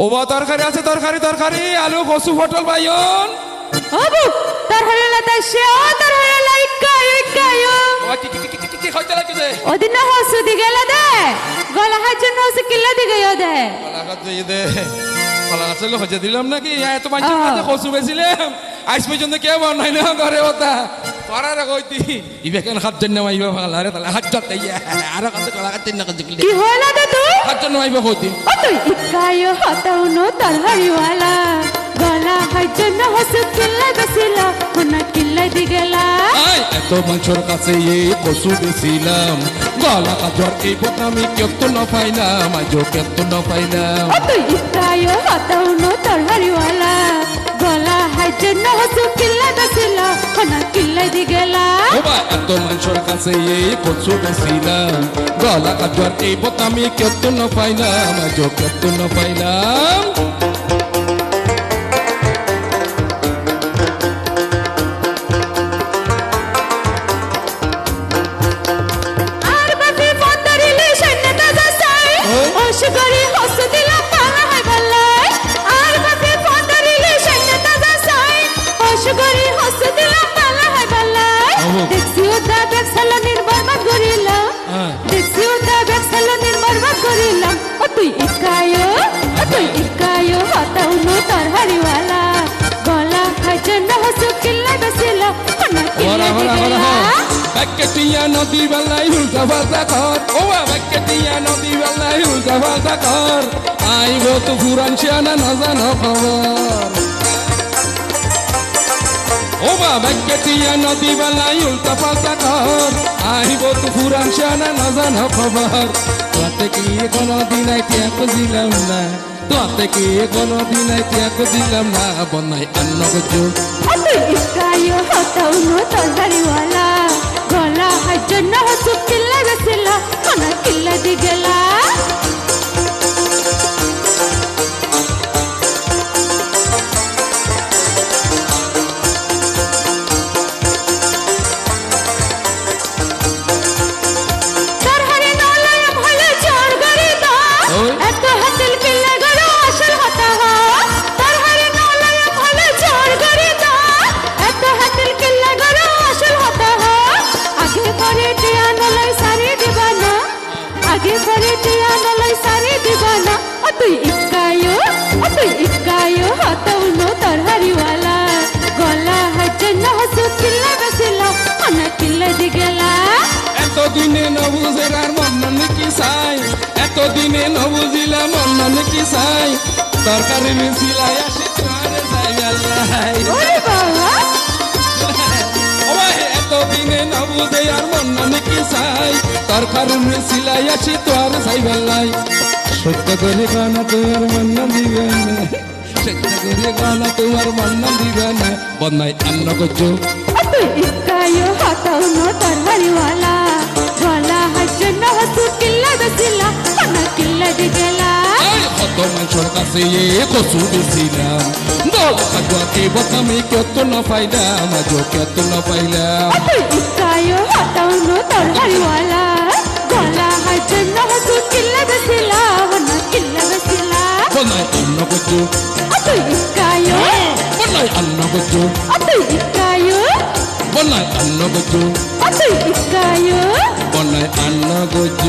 ও বা তরকারি আছে তরকারি তরকারি। আলু কচু পটল বাইন অবু তোর হলে তাই সে ও তোর হলে ইকায়ো ইকায়ো ও কি কি কি কি কি খাইতে লাগিছে? ওদিন না হসু দি গেল দে। গলা হাত জন্য হসু কিল্লা দি গেল দে দিয়ে দে। কলা গাছ হজে দিলাম নাকি? এত। কাছে কচু বেছিলাম আজ পর্যন্ত কে বানাই না ঘরে ওটা করার কইতি। ইবে কেন হাত জন্য মাইবা ভালো আরে তাহলে হাত জন্য আর কাছে কলা গাছ না কাছে কি হইল দে তুই? হাত জন্য মাইবা কইতি। ও তুই ইকায়ো হতাও নো তোর হরিওয়ালা গলা হাত জন্য হসু কিল্লা বসিল কোনা কিল্লা দি গেলা। এত মানুষের কাছে এই কচু বেছিলাম গলা কাজর এই বদনামি কেত না পাইলাম আজ কেত না পাইলাম। ও তুই ইকায়ো হতাও নো তোর হরিওয়ালা গলা হাত জন্য হসু কিল্লা বসিল কোনা দি গেলা। এত মানুষের কাছে এই কচু বেছিলাম গলা কাজর এই বদনামি কেত না পাইলাম আজ কেত না পাইলাম ব্যাকেটিয়া নদী বেলায় উল্টা পাল্টা কর ও ব্যাকেটিয়া নদী বেলায় উল্টা পাল্টা কর আইব তো পুরান শিয়ানা না জানো খবর। ও বা ব্যাকেটিয়া নদী বেলায় উল্টা পাল্টা কর আইব তো পুরান শিয়ানা না জানো খবর। তোতে কি কোনো দিন ত্যাগ দিলাম না। তোতে কি কোনো দিন ত্যাগ দিলাম না। বনাই অন্ন গজু হরিওয়ালা গলা হাজন না হসু কিল্লা বেসিলা কোনা কিল্লা দি গেলা চাই। এতদিনে নবুঝিলা মন কি চাই? তরকারি মিশিলাই আসি তোমারে চাই আল্লাহ এতদিনে নবুঝে আর মন কি চাই? তরকারি মিশিলাই আসি তোর চাই বেলাই সত্য করে গানা তোমার মন দিবে না। সত্য করে গানা তোমার মন দিবে না। বন্যায় অন্ন করছ হতাও নো হাজন হসু কিল্লা বেসিলা অনা কিল্লা দি গেলা আই কত মানুষের কাছে এ কচু দিছিলাম দল কাজুয়াতে বদনামি কত না পাইলাম আজ কত না পাইলাম তুই ইকায়ো হতাও নো তোর হরিওয়ালা গলা হাজন হসু কিল্লা বেসিলা অনা কিল্লা বেসিলা বনাই অন্ন কচু তুই ইকায়ো বনাই অন্ন পনায় আন্না গোজ